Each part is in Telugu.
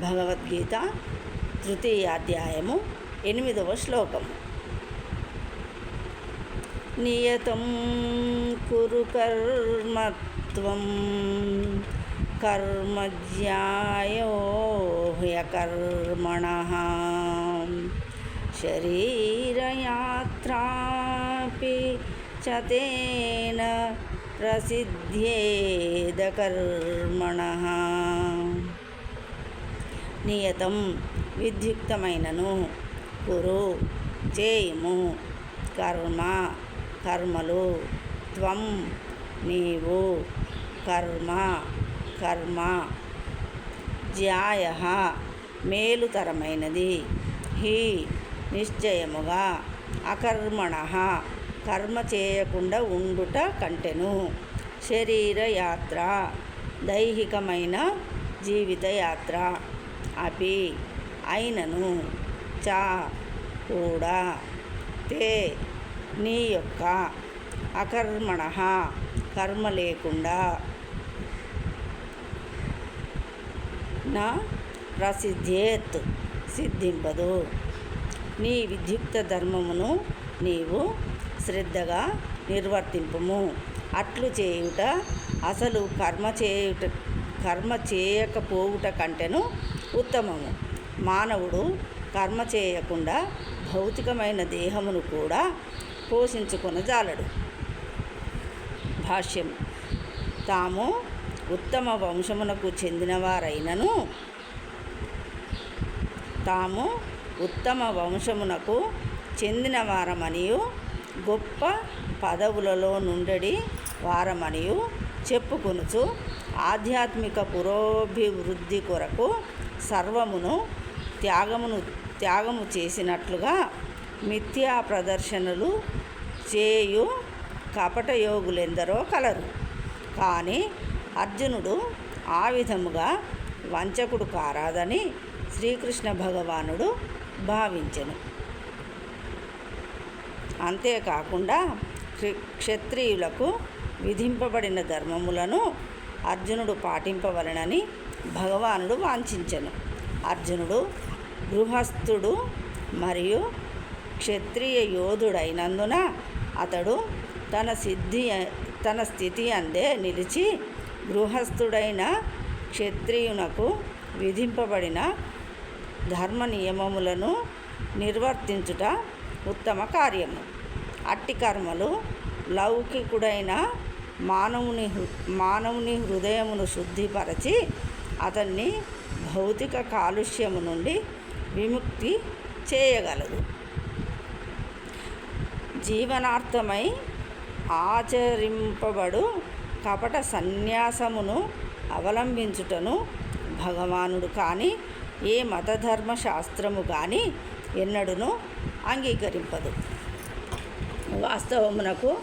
భగవద్గీత తృతీయాధ్యాయము ఎనిమిదవ శ్లోకం నియతం కురు కర్మత్వం కర్మజ్యాయో హ్యకర్మణ. శరీరయాత్రాపి చ తేన ప్రసిద్ధేదకర్మణ నియతం విద్యుక్తమైనను. కురు చేయుము. కర్మ కర్మలు త్వం నీవు. కర్మ కర్మ జ్యాయ మేలుతరమైనది. హి నిశ్చయముగా అకర్మణ కర్మ చేయకుండా ఉండుట కంటెను. శరీర యాత్ర దైహికమైన జీవితయాత్ర అపి అయినను చా కూడా. తే నీ యొక్క అకర్మణ కర్మ లేకుండా నా ప్రసిద్ధేత్ సిద్ధింపదు. నీ విద్యుక్త ధర్మమును నీవు శ్రద్ధగా నిర్వర్తింపుము. అట్లు చేయుట అసలు కర్మ చేయుట కర్మ చేయకపోవుట కంటెను ఉత్తమము. మానవుడు కర్మ చేయకుండా భౌతికమైన దేహమును కూడా పోషించుకొనజాలడు. భాష్యం. తాము ఉత్తమ వంశమునకు చెందినవారైనను. తాము ఉత్తమ వంశమునకు చెందిన వారమనియు గొప్ప పదవులలో నుండడి వారమనియు చెప్పుకొనుచు ఆధ్యాత్మిక పురోభివృద్ధి కొరకు సర్వమును త్యాగమును త్యాగము చేసినట్లుగా మిథ్యా ప్రదర్శనలు చేయు కపటయోగులెందరో కలరు. కానీ అర్జునుడు ఆ విధముగా వంచకుడు కారాదని శ్రీకృష్ణ భగవానుడు భావించెను. అంతేకాకుండా క్షత్రియులకు విధింపబడిన ధర్మములను అర్జునుడు పాటింపవలనని భగవానుడు వాంఛించెను. అర్జునుడు గృహస్థుడు మరియు క్షత్రియ యోధుడైనందున అతడు తన సిద్ధి తన స్థితి అందే నిలిచి గృహస్థుడైన క్షత్రియునకు విధింపబడిన ధర్మ నియమములను నిర్వర్తించుట ఉత్తమ కార్యము. అట్టి కర్మలు లౌకికుడైన మానవుని మానవుని హృదయమును శుద్ధిపరచి అతన్ని భౌతిక కాలుష్యము నుండి విముక్తి చేయగలదు. జీవనార్థమై ఆచరింపబడు కపట సన్యాసమును అవలంబించుటను భగవానుడు కానీ ఏ మతధర్మ శాస్త్రము కానీ ఎన్నడూను అంగీకరింపదు. వాస్తవమునకు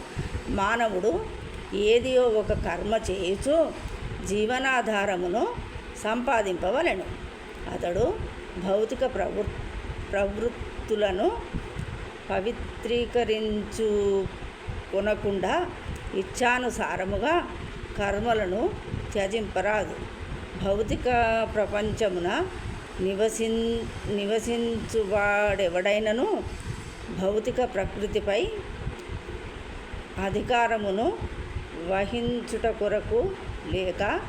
మానవుడు ఏదియో ఒక కర్మ చేయుచు జీవనాధారమును సంపాదింపవలెను. అతడు భౌతిక ప్రవృ ప్రవృత్తులను పవిత్రీకరించు కొనకుండా ఇచ్ఛానుసారముగా కర్మలను త్యజింపరాదు. భౌతిక ప్రపంచమున నివసిం నివసించువాడెవడైనను భౌతిక ప్రకృతిపై అధికారమును వహించుట కొరకు లేక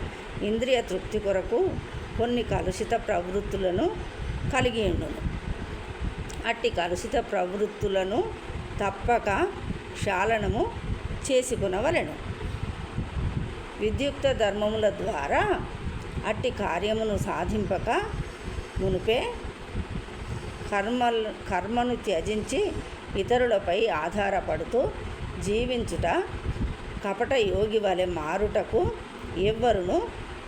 ఇంద్రియ తృప్తి కొరకు కొన్ని కలుషిత ప్రవృత్తులను కలిగి ఉండును. అట్టి కలుషిత ప్రవృత్తులను తప్పక క్షాళనము చేసుకునవలెను. విద్యుక్త ధర్మముల ద్వారా అట్టి కార్యమును సాధింపక మునుపే కర్మ కర్మను త్యజించి ఇతరులపై ఆధారపడుతూ జీవించుట కపట యోగి వలె మారుటకు ఎవ్వరును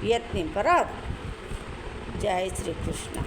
యత్నింపరాదు. జై శ్రీకృష్ణ.